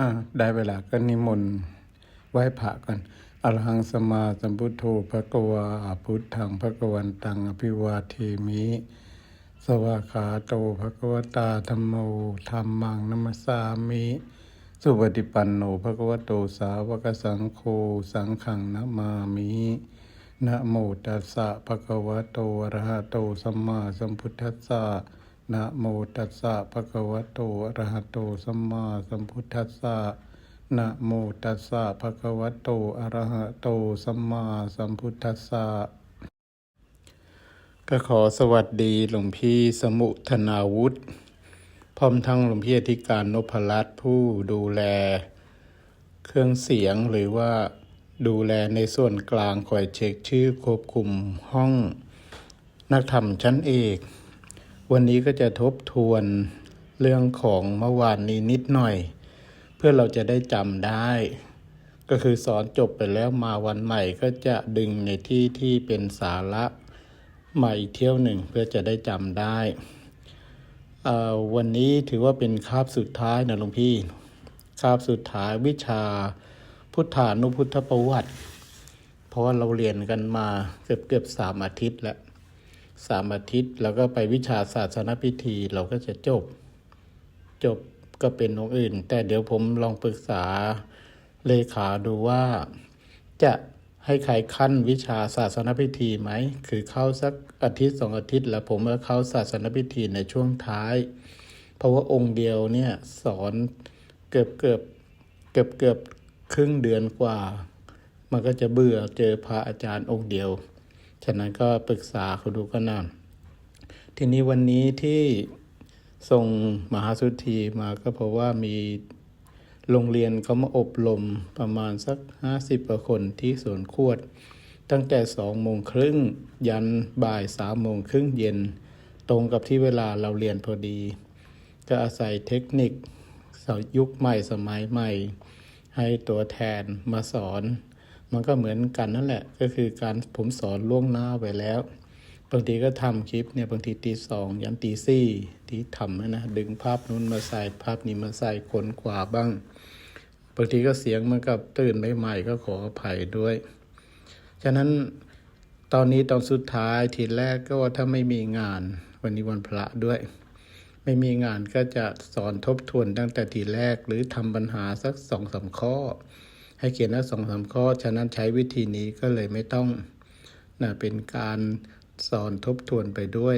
อ่าได้เวลาก็นิมนต์ไหว้พระกันอรหังสมาสัมพุทโธพระกวาพุทธังพระกวันตังอภิวาเทมิ สวากขาโตภะคะวตาธรรมโมธรรมังนัมสามิ สุปฏิปันโนภะคะวโตสาวกสังโฆสังฆังนะมามินะโมตัสสะภะคะวะโตอะระหะโตสัมมาสัมพุทธัสสะ นะโมตัสสะภะคะวะโตอะระหะโตสัมมาสัมพุทธัสสะนะโมตัสสะภะคะวะโตอะระหะโตสัมมาสัมพุทธัสสะก็ขอสวัสดีหลวงพี่สมุธนาวุฒิพร้อมทั้งหลวงพี่อธิการนพรัตน์ผู้ดูแล เครื่องเสียงหรือว่าดูแลในส่วนกลางคอยเช็คชื่อควบคุมห้อง นักธรรมชั้นเอก วันนี้ก็จะทบทวนเรื่องของเมื่อวานนี้นิดหน่อย เพื่อเราจะได้จำได้ ก็คือสอนจบไปแล้วมาวันใหม่ก็จะดึงในที่ที่เป็นสาระใหม่อีกเที่ยวหนึ่งเพื่อจะได้จำได้อ่อวันนี้ถือว่าเป็นคาบสุดท้ายนะหลวงพี่ คาบสุดท้ายวิชาพุทธานุพุทธประวัติ เพราะว่าเราเรียนกันมาเกือบเกือบสามอาทิตย์แล้ว สามอาทิตย์ แล้วก็ไปวิชาศาสนพิธีเราก็จะจบ จบก็เป็นองค์อื่น แต่เดี๋ยวผมลองปรึกษาเลขาดูว่าจะให้ใครขั้นวิชาศาสนพิธีไหม คือเข้าสักอาทิตย์สองอาทิตย์ แล้วผมก็เข้าศาสนพิธีในช่วงท้าย เพราะว่าองค์เดียวเนี่ยสอนเกือบเกือบเกือบเกือบครึ่งเดือนกว่า มันก็จะเบื่อเจอพระอาจารย์องค์เดียว ฉะนั้นก็ปรึกษาเขาดูก็นานทีนี้วันนี้ที่ส่งมหาสุธีมาก็เพราะว่ามีโรงเรียนเขามาอบรมประมาณสักห้าสิบกว่าคนที่สวนขวด ตั้งแต่สองโมงครึ่งยันบ่ายสามโมงครึ่งเย็น ตรงกับที่เวลาเราเรียนพอดี ก็อาศัยเทคนิคสยุคใหม่สมัยใหม่ ให้ตัวแทนมาสอน มันก็เหมือนกันนั่นแหละ ก็คือการผมสอนล่วงหน้าไปแล้ว บางทีก็ทำคลิปเนี่ยบางทีตีสองยันตีสี่ที่ทำนะดึงภาพนู้นมาใส่ภาพนี้มาใส่ขนขวาบ้าง บางทีก็เสียงมันกับตื่นใหม่ๆก็ขออภัยด้วย ฉะนั้นตอนนี้ตอนสุดท้ายทีแรกก็ว่าถ้าไม่มีงาน วันนี้วันพระด้วย ไม่มีงานก็จะสอนทบทวนตั้งแต่ทีแรกหรือทำปัญหาสักสองสามข้อ ให้เขียนได้สองสามข้อ ฉะนั้นใช้วิธีนี้ก็เลยไม่ต้องนะเป็นการสอนทบทวนไปด้วย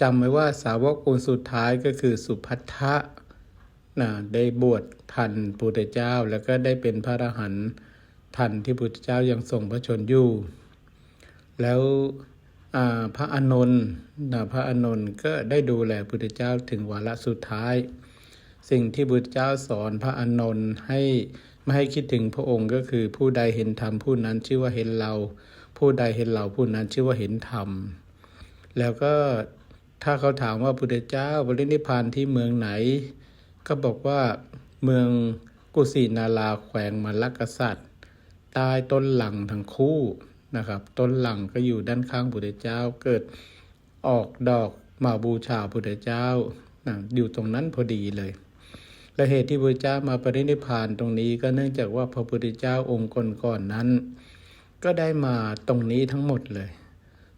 จำไว้ว่าสาวกองค์สุดท้ายก็คือสุพัทธะนะได้บวชทันพุทธเจ้า แล้วก็ได้เป็นพระอรหันต์ทันที่พุทธเจ้ายังทรงพระชนอยู่ แล้วพระอานนท์นะพระอานนท์ก็ได้ดูแลพุทธเจ้าถึงวาระสุดท้าย สิ่งที่พุทธเจ้าสอนพระอานนท์ให้ไม่ให้คิดถึงพระองค์ก็คือผู้ใดเห็นธรรมผู้นั้นชื่อว่าเห็นเรา ผู้ใดเห็นเราผู้นั้นชื่อว่าเห็นธรรม แล้วก็ถ้าเขาถามว่าพุทธเจ้าบรินิพพานที่เมืองไหน ก็บอกว่าเมืองกุสินาราแขวงมลกษัตริย์ใต้ต้นหลังทั้งคู่นะครับ ต้นหลังก็อยู่ด้านข้างพุทธเจ้าเกิดออกดอกมาบูชาพุทธเจ้านะอยู่ตรงนั้นพอดีเลย และเหตุที่พระเจ้ามาปรินิพานตรงนี้ก็เนื่องจากว่าพระพุทธเจ้าองค์ก่อนๆนั้น ก็ได้มาตรงนี้ทั้งหมดเลย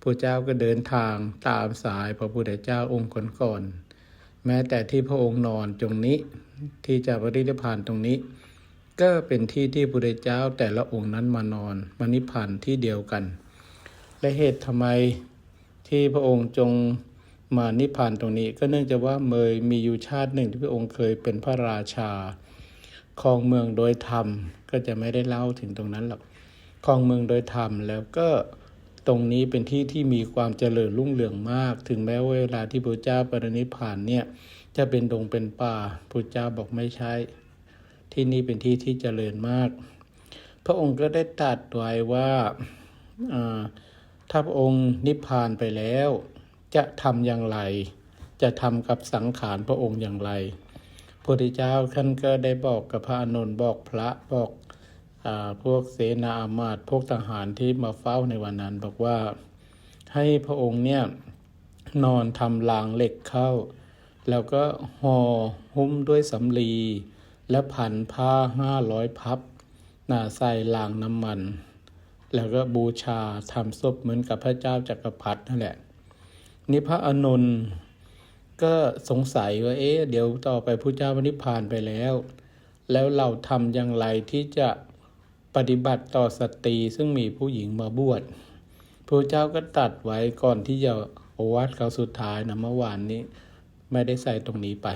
พระเจ้าก็เดินทางตามสายพระพุทธเจ้าองค์ก่อนๆแม้แต่ที่พระองค์นอนตรงนี้ที่จะปรินิพานตรงนี้ ก็เป็นที่ที่พระพุทธเจ้าแต่ละองค์นั้นมานอนมานิพพานที่เดียวกัน และเหตุทำไมที่พระองค์จง มานิพพานตรงนี้ ก็เนื่องจากว่าเมยมีอยู่ชาติหนึ่งที่พระองค์เคยเป็นพระราชาครองเมืองโดยธรรมก็จะไม่ได้เล่าถึงตรงนั้นหรอกครองเมืองโดยธรรมแล้วก็ตรงนี้เป็นที่ที่มีความเจริญรุ่งเรืองมาก ถึงแม้ว่าเวลาที่พระเจ้าปรินิพพานเนี่ยจะเป็นดงเป็นป่าพระเจ้าบอกไม่ใช่ ที่นี่เป็นที่ที่เจริญมาก พระองค์ก็ได้ตรัสไว้ว่าถ้าพระองค์นิพพานไปแล้ว จะทำอย่างไร จะทำกับสังขารพระองค์อย่างไรพระพุทธเจ้าท่านก็ได้บอกกับพระอานนบอกพระบอกอพวกเสนาอามาตย์พวกทหารที่มาเฝ้าในวันนั้นบอกว่าให้พระองค์เนี่ยนอนทำรางเหล็กเข้า แล้วก็ห่อหุ้มด้วยสำลี และพันผ้าห้าร้อยพับหน้าใส่ลางน้ำมัน แล้วก็บูชาทำศพเหมือนกับพระเจ้าจักรพรรดินั่นแหละ นี่พระอานนท์ก็สงสัยว่าเอ๊ะเดี๋ยวต่อไปพระเจ้านิพพานไปแล้ว แล้วเราทำอย่างไรที่จะปฏิบัติต่อสตรีซึ่งมีผู้หญิงมาบวชพระเจ้าก็ตัดไว้ก่อนที่จะโอวาทครั้งสุดท้ายนะเมื่อวานนี้ ไม่ได้ใส่ตรงนี้ไป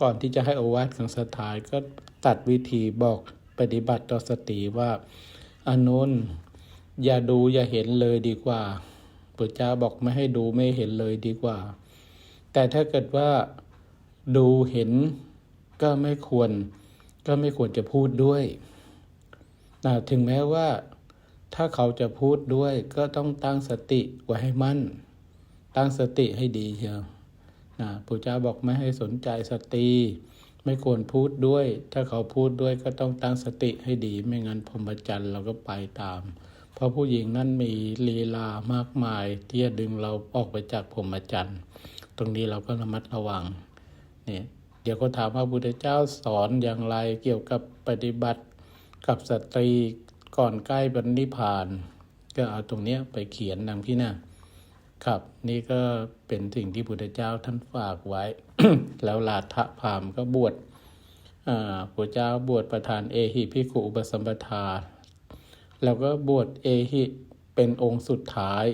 ก่อนที่จะให้โอวาทครั้งสุดท้ายก็ตัดวิธีบอกปฏิบัติต่อสตรีว่าอานนท์อย่าดูอย่าเห็นเลยดีกว่า พระเจ้าบอกไม่ให้ดูไม่เห็นเลยดีกว่า แต่ถ้าเกิดว่าดูเห็นก็ไม่ควร ก็ไม่ควรจะพูดด้วยนะถึงแม้ว่าถ้าเขาจะพูดด้วยก็ต้องตั้งสติไว้ให้มั่น ตั้งสติให้ดีเชียวนะพระเจ้าบอกไม่ให้สนใจสตรีไม่ควรพูดด้วย ถ้าเขาพูดด้วยก็ต้องตั้งสติให้ดี ไม่งั้นพรหมจรรย์เราก็ไปตาม เพราะผู้หญิงนั้นมีลีลามากมาย ที่จะดึงเราออกไปจากพรหมจรรย์ตรงนี้เราก็ระมัดระวังเนี่ยเดี๋ยวก็ถามว่าพระพุทธเจ้าสอนอย่างไรเกี่ยวกับปฏิบัติกับสตรีก่อนใกล้บรรนิพพาน ก็เอาตรงนี้ไปเขียนดังพี่นะครับ นี่ก็เป็นสิ่งที่พุทธเจ้าท่านฝากไว้ แล้วลาทะพามก็บวชอ่าพระเจ้าบวชประธานเอหิพิกขุอุปสัมปทา แล้วก็บวชเอหิเป็นองค์สุดท้าย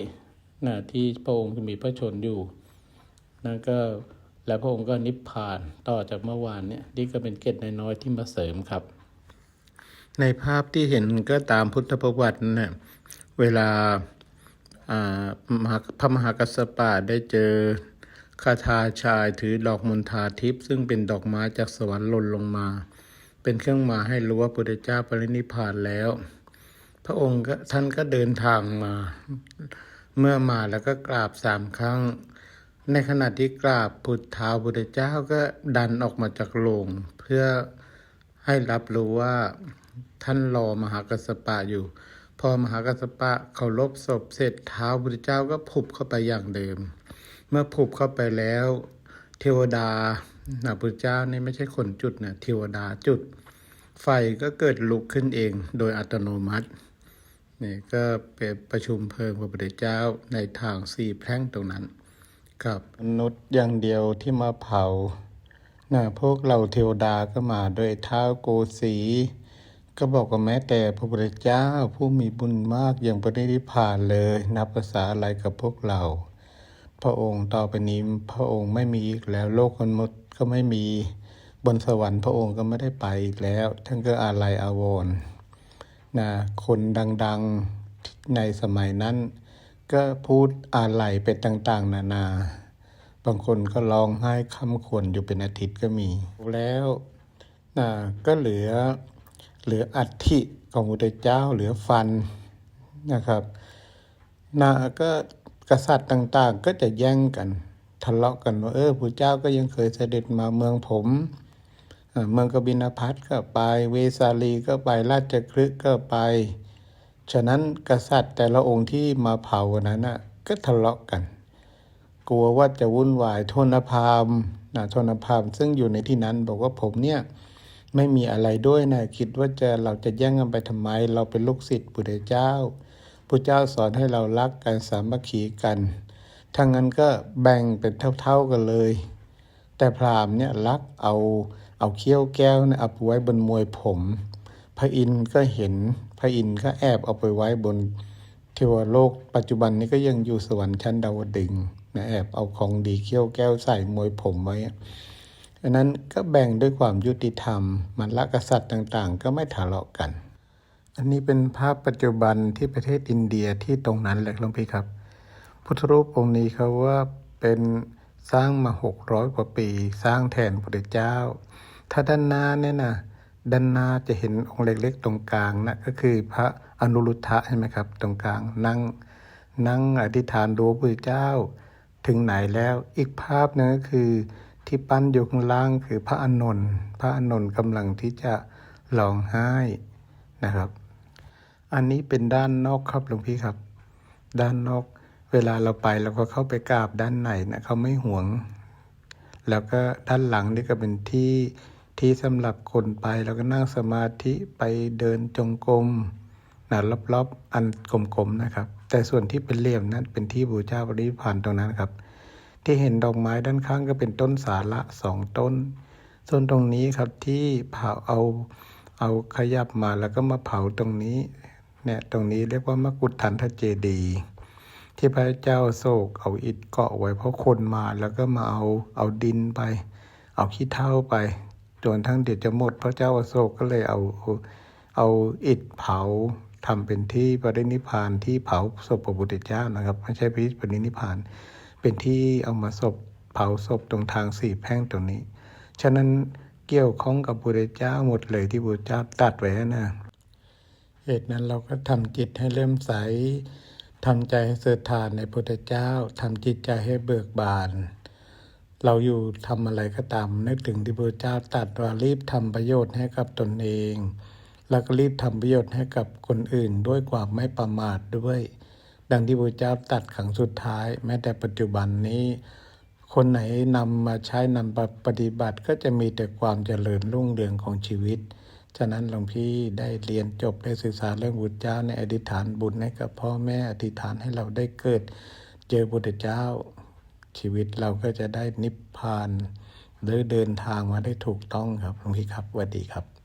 นะที่พระองค์มีพระชนอยู่นั่นก็แล้วพระองค์ก็นิพพานต่อจากเมื่อวานเนี่ยนี่ก็เป็นเกร็ดน้อยๆที่มาเสริมครับ ในภาพที่เห็นก็ตามพุทธประวัตินะเวลาอ่ามหาพระมหากัสสปะได้เจอคาถาชายถือดอกมณฑาทิพย์ซึ่งเป็นดอกไม้จากสวรรค์หล่นลงมา เป็นเครื่องหมายให้รู้ว่าพระพุทธเจ้าปรินิพพานแล้ว พระองค์ท่านก็เดินทางมา เมื่อมาแล้วก็กราบสามครั้ง ในขณะที่กราบพุทธาพุทธเจ้าก็ดันออกมาจากโลง เพื่อให้รับรู้ว่าท่านรอมหากัสปะอยู่ พอมหากัสปะเคารพศพเสร็จเท้าพุทธเจ้าก็ผุบเข้าไปอย่างเดิม เมื่อผุบเข้าไปแล้ว เทวดานะพุทธเจ้านี่ไม่ใช่คนจุดนะเทวดาจุด ไฟก็เกิดลุกขึ้นเองโดยอัตโนมัติ นี่ก็เป็นประชุมเพลิงพระพุทธเจ้าในทางสี่แพร่งตรงนั้นกับมนุษย์อย่างเดียวที่มาเผานะพวกเราเทวดาก็มาด้วยเท้าโกสีก็บอกว่าแม้แต่พระพุทธเจ้าผู้มีบุญมากอย่างปรินิพพานเลย นับภาษาอะไรกับพวกเรา พระองค์ต่อไปนี้พระองค์ไม่มีอีกแล้วโลกมนุษย์ก็ไม่มีบนสวรรค์พระองค์ก็ไม่ได้ไปอีกแล้ว ท่านก็อาลัยอาวรณ์ นะคนดังๆในสมัยนั้น ก็พูดอะไรไปต่างๆ นานา บางคนก็ร้องไห้คำควรอยู่เป็นอาทิตย์ก็มี แล้วนะก็เหลือเหลืออัฐิของพระเจ้าเหลือฟันนะครับนะก็กษัตริย์ต่างๆ ก็จะแย่งกันทะเลาะกันว่าเออพระเจ้าก็ยังเคยเสด็จมาเมืองผม เมืองกบินพัทก็ไป เวสาลีก็ไป ราชคฤห์ก็ไป ฉะนั้นกษัตริย์แต่ละองค์ที่มาเผานั้นนะก็ทะเลาะกัน กลัวว่าจะวุ่นวายทนพามนะทนพามซึ่งอยู่ในที่นั้นบอกว่าผมเนี่ยไม่มีอะไรด้วยนะคิดว่าจะเราจะแย่งกันไปทำไม เราเป็นลูกศิษย์พุทธเจ้าพุทธเจ้าสอนให้เรารักกันสามัคคีกันถ้างั้นก็แบ่งเป็นเท่าๆกันเลย แต่พราหมณ์เนี่ยรักเอา เอาเขี้ยวแก้วนี่ยเอาไปไว้บนมวยผม พระอินทร์ก็เห็นพระอินทร์ก็แอบเอาไปไว้บนเทวโลก ปัจจุบันนี้ก็ยังอยู่สวรรค์ชั้นดาวดึงนะแอบเอาของดีเขี้ยวแก้วใส่มวยผมไว้อันนั้นก็แบ่งด้วยความยุติธรรม มันละกษัตริย์ต่างๆ ก็ไม่ทะเลาะกัน อันนี้เป็นภาพปัจจุบันที่ประเทศอินเดียที่ตรงนั้นแหละหลวงพี่ครับ พุทธรูปองค์นี้เขาว่าเป็นสร้างมาหกร้อยกว่าปี สร้างแทนพระเจ้า ถ้าด้านหน้าเนี่ยนะด้านหน้าจะเห็นองค์เล็กๆ ตรงกลางนะก็คือพระอนุรุทธะใช่ไหมครับ ตรงกลางนั่งนั่งอธิษฐานดูพระเจ้า ถึงไหนแล้วอีกภาพหนึงก็คือที่ปั้นอยู่ข้างล่างคือพระอานนท์พระอานนท์กำลังที่จะร้องไห้นะครับ อันนี้เป็นด้านนอกครับหลวงพี่ครับ ด้านนอกเวลาเราไปเราก็เข้าไปกราบด้านในนะเขาไม่หวง แล้วก็ด้านหลังนี่ก็เป็นที่ ที่สำหรับคนไปแล้วก็นั่งสมาธิไปเดินจงกรมนะรอบๆอันกลมๆนะครับ แต่ส่วนที่เป็นเหลี่ยมนั้นเป็นที่บูชาปรินิพพานตรงนั้นครับ ที่เห็นดอกไม้ด้านข้างก็เป็นต้นสาระสองต้นส่วนตรงนี้ครับที่เผาเอาเอาขยับมาแล้วก็มาเผาตรงนี้เนี่ยตรงนี้เรียกว่ามกุฏทันทเจดี ที่พระเจ้าโศกเอาอิฐเกาะไว้เพราะคนมาแล้วก็มาเอาเอาดินไป เอาขี้เถ้าไป จนทั้งเดี๋ยวจะหมด พระเจ้าอโศกก็เลยเอาเอาอิฐเผาทำเป็นที่ปรินิพพานที่เผาศพพระพุทธเจ้านะครับ ไม่ใช่พิธีปรินิพพาน เป็นที่เอามาศพเผาศพตรงทางสี่แพร่งตรงนี้ ฉะนั้นเกี่ยวข้องกับพระพุทธเจ้าหมดเลยที่พระพุทธเจ้าตัดไว้นะเหตุนั้นเราก็ทำจิตให้เริ่มใสทำใจให้เสื่อทานในพระพุทธเจ้าทำจิตใจให้เบิกบาน เราอยู่ทำอะไรก็ตาม นึกถึงที่พระเจ้าตรัดว่ารีบทำประโยชน์ให้กับตนเอง แล้วก็รีบทำประโยชน์ให้กับคนอื่นด้วยความไม่ประมาทด้วย ดังที่พระเจ้าตรัดขังสุดท้าย แม้แต่ปัจจุบันนี้ คนไหนนำมาใช้นำปฏิบัติก็จะมีแต่ความเจริญรุ่งเรืองของชีวิต ฉะนั้นหลวงพี่ได้เรียนจบได้ศึกษาเรื่องบุตรเจ้าในอธิษฐานบุญให้กับพ่อแม่อธิษฐานให้เราได้เกิด เจอบุตรเจ้า ชีวิตเราก็จะได้นิพพานหรือเดินทางมาได้ถูกต้องครับหลวงพี่ครับสวัสดีครับ